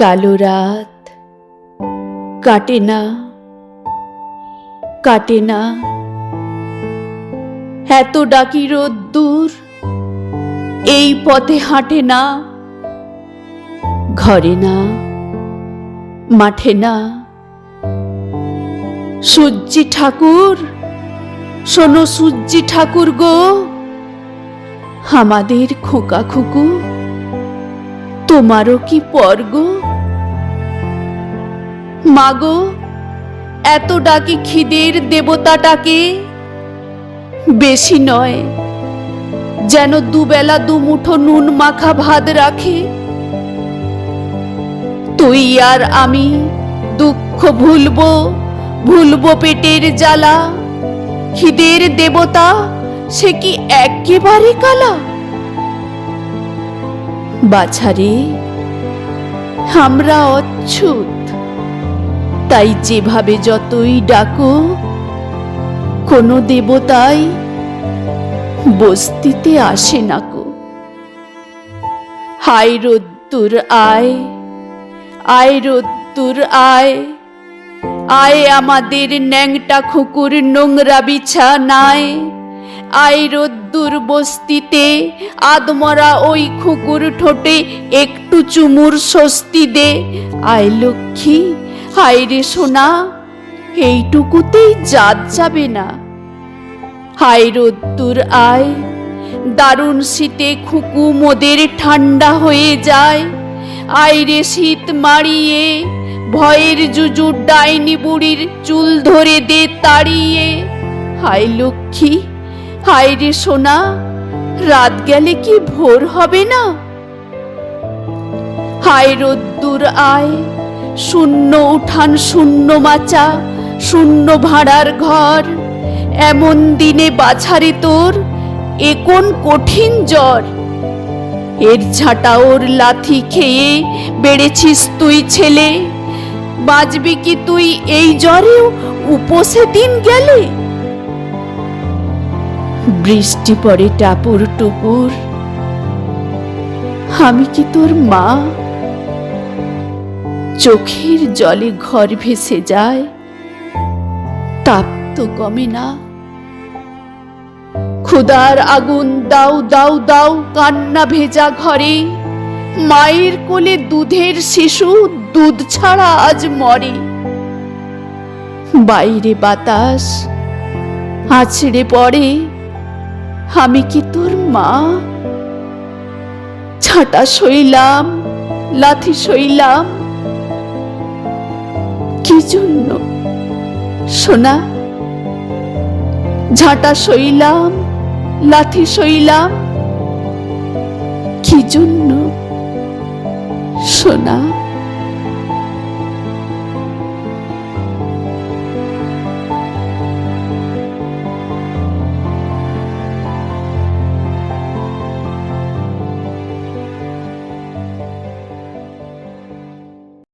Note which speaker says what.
Speaker 1: কালো রাত। কাটে না কাটে না। এত ডাকি রোদ্দুর, এই পথে হাঁটে না। ঘরে না, মাঠে না। সূর্যি ঠাকুর, শোনো সূর্যি ঠাকুর গো। আমাদের খোকা খুকু, তোমারও কি পর্গ মাগো এত ডাকি খিদের দেবতাটাকে? বেশি নয়, যেন দুবেলা দুমুঠো নুন মাখা ভাত রাখে। তুই আর আমি দুঃখ ভুলবো ভুলবো পেটের জ্বালা। খিদের দেবতা, সে কি একেবারে কালা? বাছারে, আমরা অচ্ছুত। তাই যেভাবে যতই ডাকো, কোনো দেবতাই বস্তিতে আসে না কো হায় রোদ্দুর আয় আয় রোদ্দুর আয় আয় আমাদের ন্যাংটা খুকুর নোংরা বিছানায়, আয় রোদ্দুর বস্তিতে, আদমরা ওই খুকুর ঠোঁটে একটু চুমুর স্বস্তি দে। আয় লক্ষ্মী হায় রে সোনা, এইটুকুতেই জাত যাবে না। হায় রোদ্দুর আয়, দারুণ শীতে খুকু মোদের ঠান্ডা হয়ে যায়। আয় রে শীত মারিয়ে ভয়ের জুজু ডাইনি বুড়ির চুল ধরে দে তাড়িয়ে। হায় লক্ষ্মী হায় রে সোনা, রাত গেলে কি ভোর হবে না? হায় রোদ্দুর আয় শূন্য উঠান শূন্য মাচা, শূন্য ভাড়ার ঘর। এমন দিনে বাছারে তোর এ কোন কঠিন জ্বর? এর ঝাঁটা ওর লাথি খেয়ে বেড়েছিস তুই ছেলে। বাঁচবি কি তুই এই জ্বরেও উপসে দিন গেলে? বৃষ্টি পড়ে টাপুর টুপুর। আমি কি তোর মা? চোখের জলে ঘর ভেসে যায়। তাপ তো কমে না। ক্ষুদার আগুন দাও দাও দাও, কান্না ভেজা ঘরে। মায়ের কোলে দুধের শিশু, দুধ ছাড়া আজ মরে। বাইরে বাতাস, আছড়ে পড়ে। আমি কি তোর মা? ছাটা সইলাম, লাথি সইলাম। কি জন্য। সোনা ঝাঁটা সইলাম লাথি সইলাম। কি জন্য? সোনা।